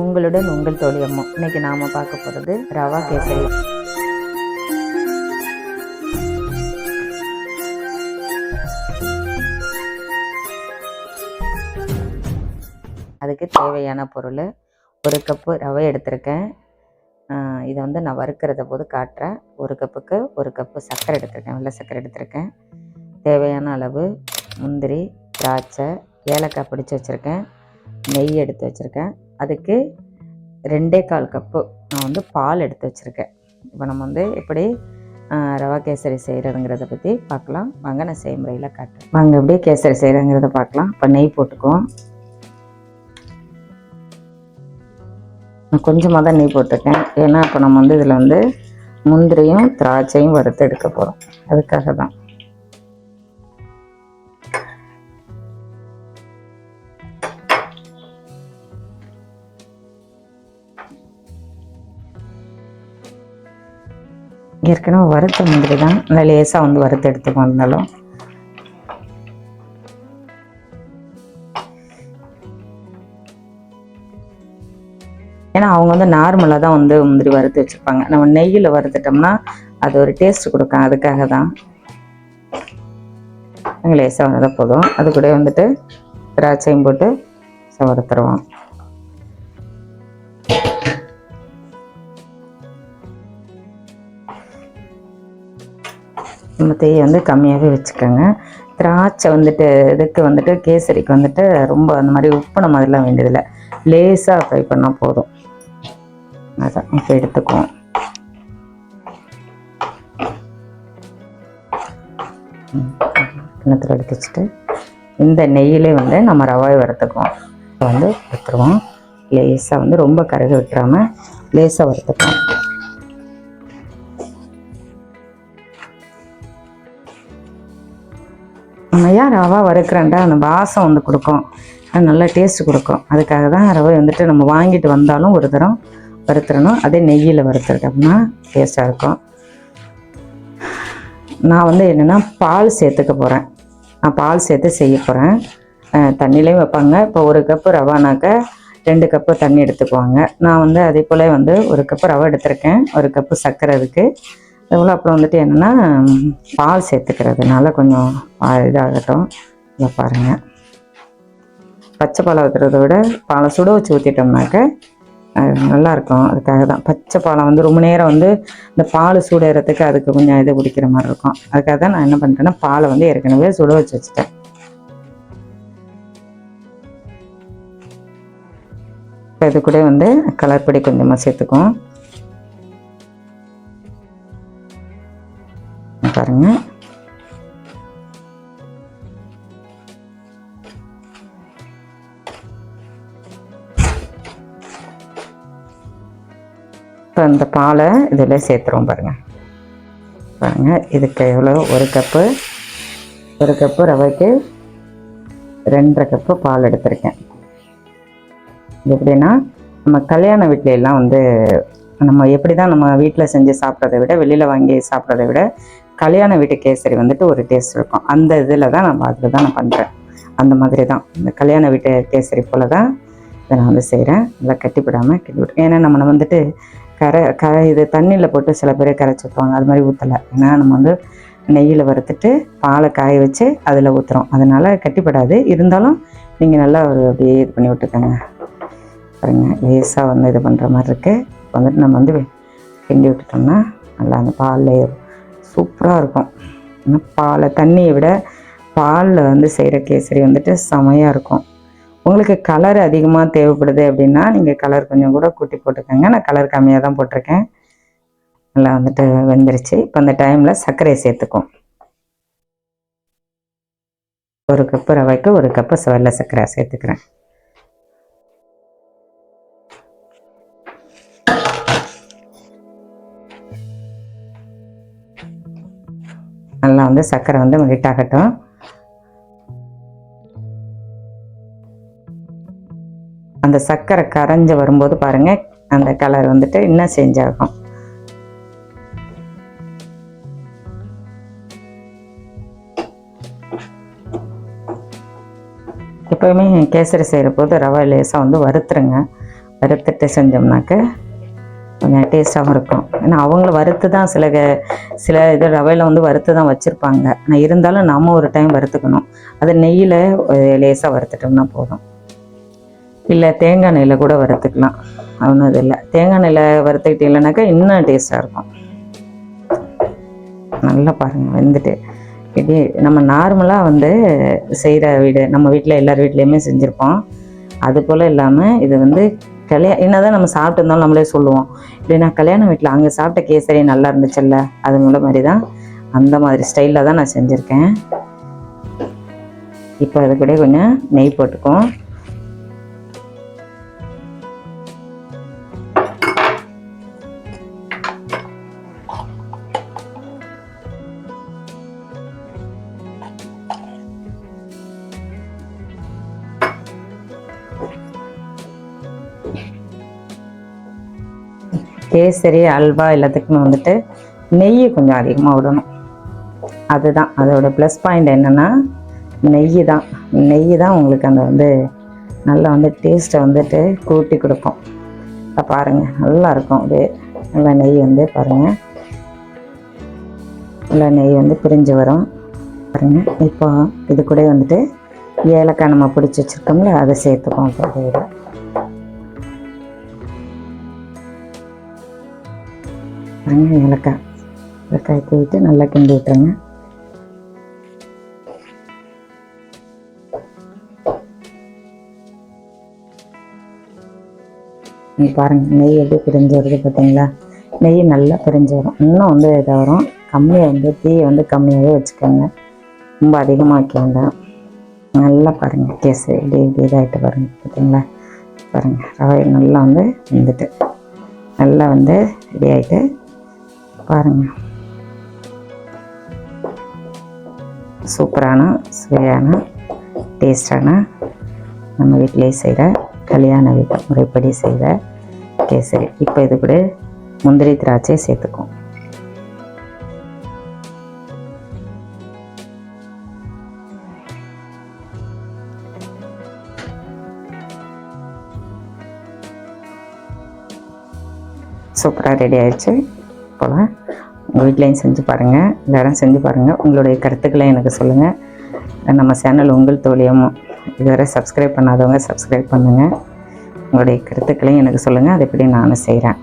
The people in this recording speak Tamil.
உங்களுடன் உங்கள் தோழி அம்மா. இன்னைக்கு நாம பார்க்க போகிறது ரவா கேசரி. அதுக்கு தேவையான பொருள் ஒரு கப்பு ரவை எடுத்திருக்கேன். இதை வந்து நான் வறுக்கிறத போது காட்டுறேன். ஒரு கப்புக்கு ஒரு கப்பு சர்க்கரை எடுத்திருக்கேன். வெள்ளை சர்க்கரை எடுத்திருக்கேன். தேவையான அளவு முந்திரி திராட்சை ஏலக்காய் பிடிச்சி வச்சுருக்கேன். நெய் எடுத்து வச்சுருக்கேன். அதுக்கு ரெண்டே கால் கப்பு நான் வந்து பால் எடுத்து வச்சுருக்கேன். இப்போ நம்ம வந்து எப்படி ரவா கேசரி செய்கிறதுங்கிறத பற்றி பார்க்கலாம். வாங்க நான் செய்முறையில் காட்டுறேன். வாங்க எப்படி கேசரி செய்கிறதுங்கிறத பார்க்கலாம். இப்போ நெய் போட்டுக்குவோம். நான் கொஞ்சமாக தான் நெய் போட்டிருக்கேன். ஏன்னா இப்போ நம்ம வந்து இதில் வந்து முந்திரியும் திராட்சையும் வறுத்து எடுக்க போகிறோம் அதுக்காக தான். ஏற்கனவே வறுத்த முந்திரி தான் நல்லா லேசாக வந்து வறுத்து எடுத்துக்கோ இருந்தாலும். ஏன்னா அவங்க வந்து நார்மலாக தான் வந்து முந்திரி வறுத்து வச்சுருப்பாங்க. நம்ம நெய்யில் வறுத்துட்டோம்னா அது ஒரு டேஸ்ட் கொடுக்கும். அதுக்காக தான். லேசாக வந்தால் போதும். அது கூட வந்துட்டு திராட்சையும் போட்டு வறுத்துருவோம் தேயை வந்து கம்மியாகவே வச்சுக்கோங்க. திராட்சை வந்துட்டு இதுக்கு வந்துட்டு கேசரிக்கு வந்துட்டு ரொம்ப அந்த மாதிரி உப்பு நம்ம அதெல்லாம் வேண்டியதில்லை. லேசாக ஃப்ரை பண்ணால் போதும். அதான் இப்போ எடுத்துக்குவோம். கிணத்துல எடுத்து வச்சுட்டு இந்த நெய்யிலே வந்து நம்ம ரவாய் வறுத்துக்குவோம். வந்து எடுத்துருவோம். லேசாக வந்து ரொம்ப கருக விட்டுறாமல் லேசாக வறுத்துக்குவோம். நம்ம ஏன் ரவா வறுக்கிறேன்டா? அந்த வாசம் வந்து கொடுக்கும். அது நல்லா டேஸ்ட் கொடுக்கும். அதுக்காக தான் ரவை வந்துட்டு நம்ம வாங்கிட்டு வந்தாலும் ஒரு தரம் வறுத்துறணும். அதே நெய்யில் வறுத்துட்டோம்னா டேஸ்ட்டாக இருக்கும். நான் வந்து என்னென்னா பால் சேர்த்துக்க போகிறேன் நான் பால் சேர்த்து செய்ய போகிறேன் தண்ணிலையும் வைப்பாங்க. இப்போ ஒரு கப்பு ரவானாக்க ரெண்டு கப்பு தண்ணி எடுத்துக்குவாங்க. நான் வந்து அதே போல் வந்து ஒரு கப்பு ரவை எடுத்திருக்கேன். ஒரு கப்பு சர்க்கரை இருக்குது இவ்வளோ அப்புறம் வந்துட்டு என்னென்னா பால் சேர்த்துக்கிறதுனால கொஞ்சம் இதாகட்டும். இதை பாருங்கள் பச்சை பாலை ஊற்றுறத விட பாலை சுட வச்சு ஊற்றிட்டோம்னாக்க அது நல்லாயிருக்கும் அதுக்காக தான். பச்சை பாலை வந்து ரொம்ப நேரம் வந்து இந்த பால் சூடுறதுக்கு அதுக்கு கொஞ்சம் இது பிடிக்கிற மாதிரி இருக்கும். அதுக்காக தான் நான் என்ன பண்ணுறேன்னா பாலை வந்து ஏற்கனவே சுட வச்சு வச்சுட்டேன். இப்போ இது கூட வந்து கலர் பொடி கொஞ்சமாக சேர்த்துக்குவோம். இப்போ இந்த பாலை இதில் சேர்த்துருவோம் பாருங்கள் பாருங்கள் இதுக்கு எவ்வளோ ஒரு கப்பு ஒரு கப்பு ரவைக்கு ரெண்டரை கப்பு பால் எடுத்திருக்கேன். இது எப்படின்னா நம்ம கல்யாண வீட்ல எல்லாம் வந்து நம்ம எப்படி தான் நம்ம வீட்டில் செஞ்சு சாப்பிட்றத விட வெளியில் வாங்கி சாப்பிட்றத விட கல்யாண வீட்டு கேசரி வந்துட்டு ஒரு டேஸ்ட் இருக்கும். அந்த இதில் தான் நம்ம அதில் தான் நான் பண்ணுறேன் அந்த மாதிரி தான் இந்த கல்யாண வீட்டு கேசரி போல் தான் இதை நான் வந்து செய்கிறேன் நல்லா கட்டிவிடாமல் கட்டிவிட்டு ஏன்னா நம்ம வந்துட்டு கரை கரை இது தண்ணியில் போட்டு சில பேர் கரைச்சி ஊற்றுவாங்க அது மாதிரி ஊற்றலை ஏன்னா நம்ம வந்து நெய்யில் வறுத்துட்டு பாலை காய வச்சு அதில் ஊற்றுறோம் அதனால் கட்டிப்படாது. இருந்தாலும் நீங்கள் நல்லா ஒரு அப்படியே இது பண்ணி விட்டுக்கோங்க. பாருங்க லேஸாக வந்து இது பண்ணுற மாதிரி இருக்குது இப்போ வந்துட்டு நம்ம வந்து கிண்டி விட்டுட்டோம்னா நல்லா அந்த பாலில் சூப்பராக இருக்கும். ஆனால் பாலை தண்ணியை விட பாலில் வந்து செய்கிற கேசரி வந்துட்டு செமையாக இருக்கும். உங்களுக்கு கலர் அதிகமாக தேவைப்படுது அப்படின்னா நீங்கள் கலர் கொஞ்சம் கூட கூட்டி போட்டுக்கோங்க. நான் கலர் கம்மியாக தான் போட்டிருக்கேன். நல்லா வந்துட்டு வெந்துருச்சு. இப்போ அந்த டைமில் சர்க்கரையை சேர்த்துக்கும் ஒரு கப்பு ரவைக்கு ஒரு கப்பு வெள்ளை சர்க்கரை சேர்த்துக்கிறேன். நல்லா வந்து சர்க்கரை வந்து மெல்ட் ஆகட்டும். அந்த சர்க்கரை கரைஞ்சு வரும்போது பாருங்கள் அந்த கலர் வந்துட்டு இன்னும் சேஞ்ச் ஆகும். எப்போயுமே கேசரி செய்கிற போது ரவை லேசாக வந்து வறுத்துருங்க. வறுத்துட்டு செஞ்சோம்னாக்க கொஞ்சம் டேஸ்ட்டாகவும் இருக்கும். ஏன்னா அவங்கள வறுத்து தான் சில க- சில இது ரவையில் வந்து வறுத்து தான் வச்சுருப்பாங்க. ஆனால் இருந்தாலும் நாம ஒரு டைம் வறுத்துக்கணும். அது நெய்யில் லேசாக வறுத்துட்டோம்னா போதும். இல்லை தேங்காய் நெல்லை கூட வறுத்துக்கலாம். ஒன்றும் இது இல்லை தேங்காய் நெய்யில் வறுத்துக்கிட்டீங்கன்னாக்கா இன்னும் டேஸ்ட்டாக இருக்கும். நல்லா பாருங்கள் வெந்துட்டு. இப்படி நம்ம நார்மலாக வந்து செய்கிற வீடு நம்ம வீட்டில் எல்லார் வீட்லேயுமே செஞ்சுருப்போம். அது போல் இல்லாமல் இது வந்து கல்யாணம் என்னதான் நம்ம சாப்பிட்டுருந்தாலும் நம்மளே சொல்லுவோம். இல்லைன்னா கல்யாண வீட்டில் அங்கே சாப்பிட்ட கேசரி நல்லா இருந்துச்சுல்ல அது மூல மாதிரி தான் அந்த மாதிரி ஸ்டைலில் தான் நான் செஞ்சுருக்கேன். இப்போ அது கூட கொஞ்சம் நெய் போட்டுக்குவோம். கேசரி அல்வா எல்லாத்துக்குமே வந்துட்டு நெய் கொஞ்சம் அதிகமாக விடணும். அதுதான் அதோட ப்ளஸ் பாயிண்ட் என்னென்னா நெய் தான். நெய் தான் உங்களுக்கு அந்த வந்து நல்லா வந்து டேஸ்ட்டை வந்துட்டு கூட்டி கொடுக்கும். இப்போ பாருங்கள் நல்லாயிருக்கும் அது நல்லா நெய் வந்து பாருங்கள் நல்லா நெய் வந்து பிரிஞ்சு வரும். பாருங்கள் இப்போ இது கூட வந்துட்டு ஏலக்காய் நம்ம பிடிச்சி வச்சுருக்கோம்ல அதை சேர்த்துப்போம். இப்போ பாருங்க ஏலக்காய் ஏலக்காய் தூவிட்டு நல்லா கிண்டி விட்டுருங்க. நீ பாருங்க நெய் எப்படி பிரிஞ்சு வருது பார்த்தீங்களா நெய் நல்லா பிரிஞ்சு வரும். இன்னும் வந்து இதாக வரும். கம்மியாக வந்து தீயை வந்து கம்மியாகவே வச்சுக்கோங்க. ரொம்ப அதிகமாக வைக்க வேண்டாம். நல்லா பாருங்கள் கேஸ் இப்படி இப்படி இதாகிட்டு பாருங்க பார்த்தீங்களா பாருங்கள் ரவை நல்லா வந்து வந்துட்டு நல்லா வந்து ரெடி ஆகிட்டு பாருங்க. சூப்பரான சுவையான டேஸ்டான நம்ம வீட்டிலேயே செய்கிற கல்யாண வீட்டு முறைப்படி செய்கிற கேசரி. இப்போ இது கூட முந்திரி திராட்சை சேர்த்துக்கும் சூப்பராக ரெடி ஆயிடுச்சு. போல் உங்கள் வீட்லேயும் செஞ்சு பாருங்கள் எல்லாரும் செஞ்சு பாருங்கள் உங்களுடைய கருத்துக்களை எனக்கு சொல்லுங்கள் நம்ம சேனல் உங்கள் தோழியமும் இதுவரை சப்ஸ்கிரைப் பண்ணாதவங்க சப்ஸ்கிரைப் பண்ணுங்கள் உங்களுடைய கருத்துக்களையும் எனக்கு சொல்லுங்கள் அதை எப்படி நானும் செய்கிறேன்